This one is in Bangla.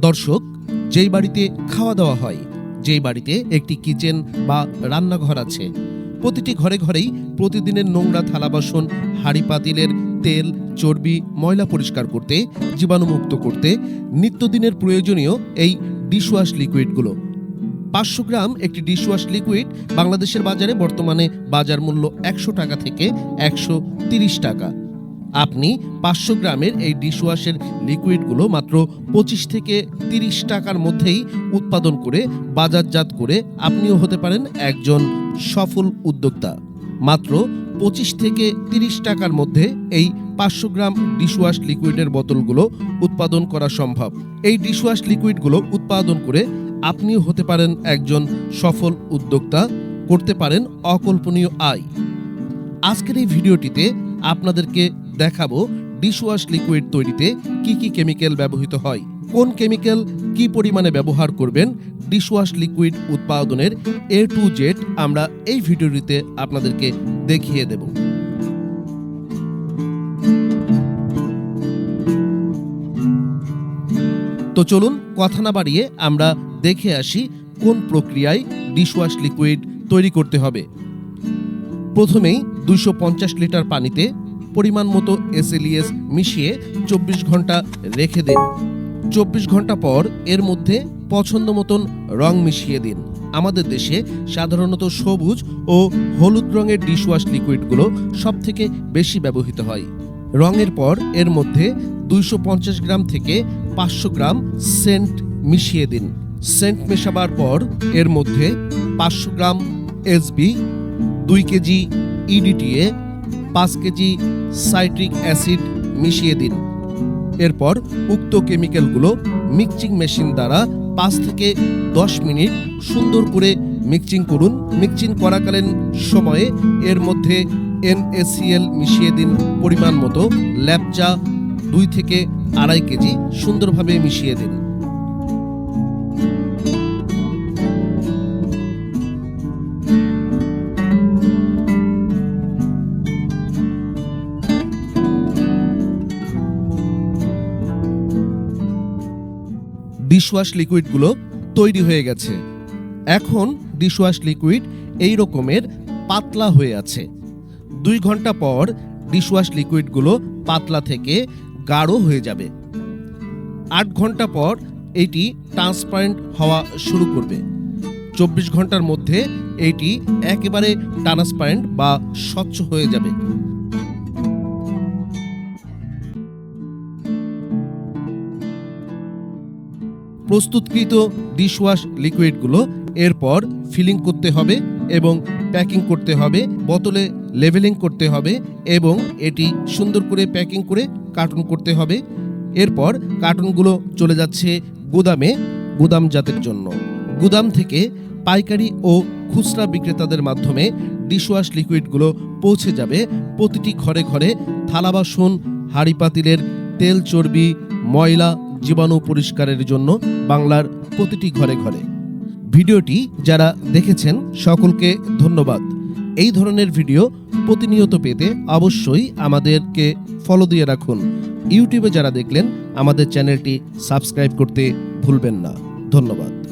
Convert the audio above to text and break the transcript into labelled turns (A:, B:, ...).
A: দর্শক, যেই বাড়িতে খাওয়া দাওয়া হয়, যেই বাড়িতে একটি কিচেন বা রান্নাঘর আছে, প্রতিটি ঘরে ঘরেই প্রতিদিনের নোংরা থালা বাসন, হাঁড়ি পাতিলের তেল, চর্বি, ময়লা পরিষ্কার করতে, জীবাণুমুক্ত করতে, নিত্যদিনের প্রয়োজনীয় এই ডিশওয়াশ লিকুইডগুলো। পাঁচশো গ্রাম একটি ডিশওয়াশ লিকুইড বাংলাদেশের বাজারে বর্তমানে বাজার মূল্য একশো টাকা থেকে একশো টাকা। আপনি পাঁচশো গ্রামের এই ডিশওয়াশের লিকুইডগুলো মাত্র পঁচিশ থেকে তিরিশ টাকার মধ্যেই উৎপাদন করে, বাজারজাত করে আপনিও হতে পারেন একজন সফল উদ্যোক্তা। মাত্র পঁচিশ থেকে তিরিশ টাকার মধ্যে এই পাঁচশো গ্রাম ডিশওয়াশ লিকুইডের বোতলগুলো উৎপাদন করা সম্ভব। এই ডিশওয়াশ লিকুইডগুলো উৎপাদন করে আপনিও হতে পারেন একজন সফল উদ্যোক্তা, করতে পারেন অকল্পনীয় আয়। আজকের এই ভিডিওটিতে আপনাদেরকে দেখাবো ডিশওয়াশ লিকুইড তৈরিতে কি কি কেমিক্যাল ব্যবহৃত হয়, কোন কেমিক্যাল কি পরিমাণে ব্যবহার করবেন ডিশওয়াশ লিকুইড উৎপাদনের এ টু জেড আমরা এই ভিডিওটিতে আপনাদেরকে দেখিয়ে দেব। তো চলুন কথা না বাড়িয়ে আমরা দেখে আসি কোন প্রক্রিয়ায় ডিশওয়াশ লিকুইড তৈরি করতে হবে। প্রথমেই পঞ্চাশ লিটার পানিতে পরিমাণ মতো এসএলইএস মিশিয়ে চব্বিশ ঘণ্টা রেখে দিন। চব্বিশ ঘণ্টা পর এর মধ্যে পছন্দ মতন রং মিশিয়ে দিন। আমাদের দেশে সাধারণত সবুজ ও হলুদ রঙের ডিশওয়াশ লিকুইডগুলো সব থেকে বেশি ব্যবহৃত হয়। রঙের পর এর মধ্যে দুইশো পঞ্চাশ গ্রাম থেকে পাঁচশো গ্রাম সেন্ট মিশিয়ে দিন। সেন্ট মেশাবার পর এর মধ্যে পাঁচশো গ্রাম এসবি দুই কেজি ইডিটিএ পাঁচ কেজি সাইট্রিক অ্যাসিড মিশিয়ে দিন। এরপর উক্ত কেমিক্যালগুলো মিক্সিং মেশিন দ্বারা পাঁচ থেকে দশ মিনিট সুন্দর করে মিক্সিং করুন। মিক্সিং করাকালীন সময়ে এর মধ্যে এনএসিএল মিশিয়ে দিন পরিমাণ মতো। ল্যাপচা দুই থেকে আড়াই কেজি সুন্দরভাবে মিশিয়ে দিন। ডিশওয়াশ লিকুইডগুলো তৈরি হয়ে গেছে। এখন ডিশওয়াশ লিকুইড এই রকমের পাতলা হয়ে আছে। দুই ঘণ্টা পর ডিশওয়াশ লিকুইডগুলো পাতলা থেকে গাঢ় হয়ে যাবে। আট ঘণ্টা পর এটি ট্রান্সপারেন্ট হওয়া শুরু করবে। চব্বিশ ঘণ্টার মধ্যে এটি একেবারে ট্রান্সপারেন্ট বা স্বচ্ছ হয়ে যাবে। প্রস্তুতকৃত ডিশওয়াশ লিকুইডগুলো এরপর ফিলিং করতে হবে এবং প্যাকিং করতে হবে, বোতলে লেভেলিং করতে হবে এবং এটি সুন্দর করে প্যাকিং করে কার্টুন করতে হবে। এরপর কার্টুনগুলো চলে যাচ্ছে গুদামে গুদামজাতের জন্য। গুদাম থেকে পাইকারি ও খুচরা বিক্রেতাদের মাধ্যমে ডিশওয়াশ লিকুইডগুলো পৌঁছে যাবে প্রতিটি ঘরে ঘরে থালা বাসন, হাঁড়ি পাতিলের তেল চর্বি, ময়লা জীবাণু পরিষ্কারের জন্য বাংলার প্রতিটি ঘরে ঘরে। ভিডিওটি যারা দেখেছেন, সকলকে ধন্যবাদ। এই ধরনের ভিডিও প্রতিনিয়ত পেতে অবশ্যই আমাদেরকে ফলো দিয়ে রাখুন। ইউটিউবে যারা দেখলেন, আমাদের চ্যানেলটি সাবস্ক্রাইব করতে ভুলবেন না। ধন্যবাদ।